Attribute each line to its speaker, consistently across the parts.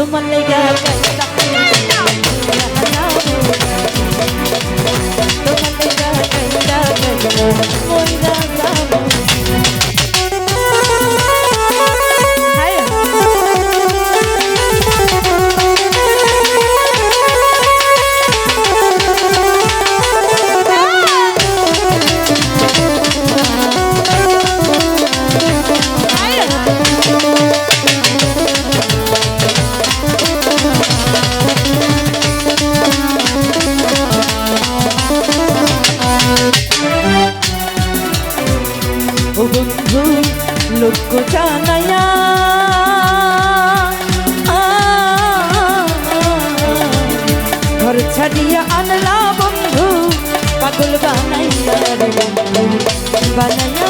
Speaker 1: তোমার লেগা তোমার লেগা জানায়া। ঘর ছাড়িয়া আনলা বন্ধু পাগল বানাইয়া। বন্ধু বানাইয়া।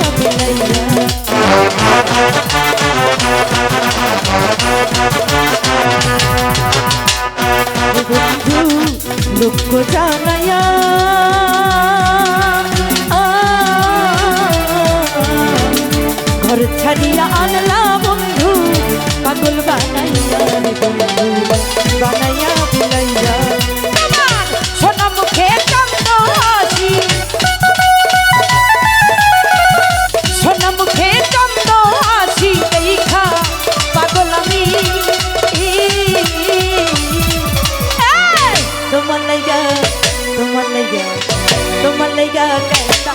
Speaker 1: ছাড়িয়া আনলা বন্ধু। পাগল বানাইয়া বন্ধু, বানাইয়া বিলাইয়া। সোনা মুখে চন্দ হাসি। সোনা মুখে চন্দ হাসি, দেখা পাগল আমি। তোমার লাইগা তোমার লাইগা তোমার লাইগা কাইটা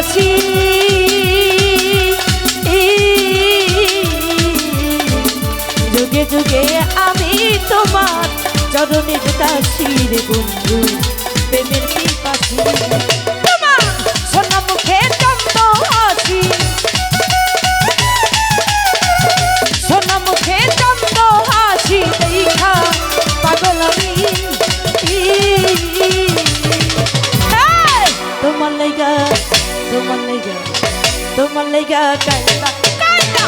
Speaker 1: রে বাসি যুগে যুগে আমি তোমার চরণের দাসী রে বন্ধু, প্রেমের পিপাসি। তোমার সোনা মুখে চন্দ হাসি সোনা মুখে চন্দ হাসি দেখা তোমার লাইগা তোমার লাইগা কাইটা কাইটা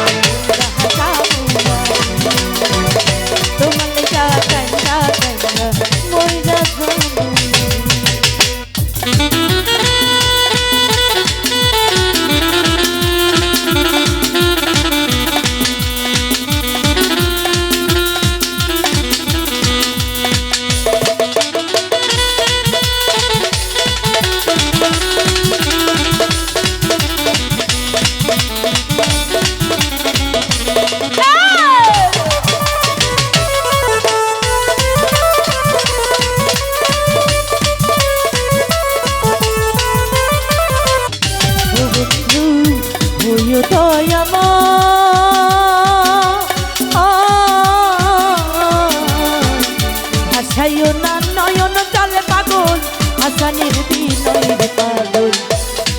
Speaker 1: নয়ন চলে পাগল হাসানের বিনয় পাগল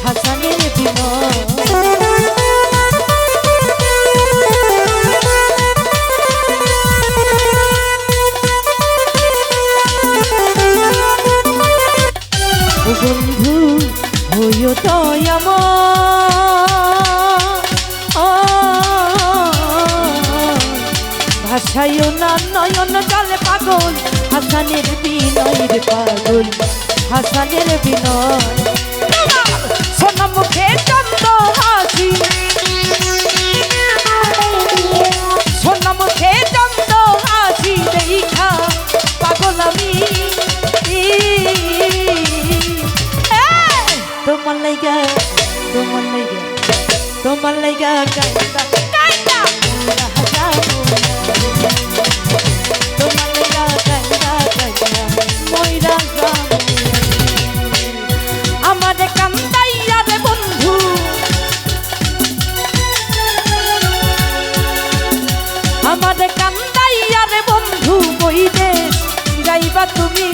Speaker 1: হাসানের বিনয়। ভাসাইও না, নয়ন চলে পাগল। হাসানের বিনয় রে পাগল। হাসানের বিনয়। সোনা মুখে চন্দ হাসি। সোনা মুখে চন্দ হাসি দেখা। পাগল আমি। তোমার লাইগা তোমার লাইগা তোমার লাইগা কাইন্দা মইরা বইরে যাইবা তুমি।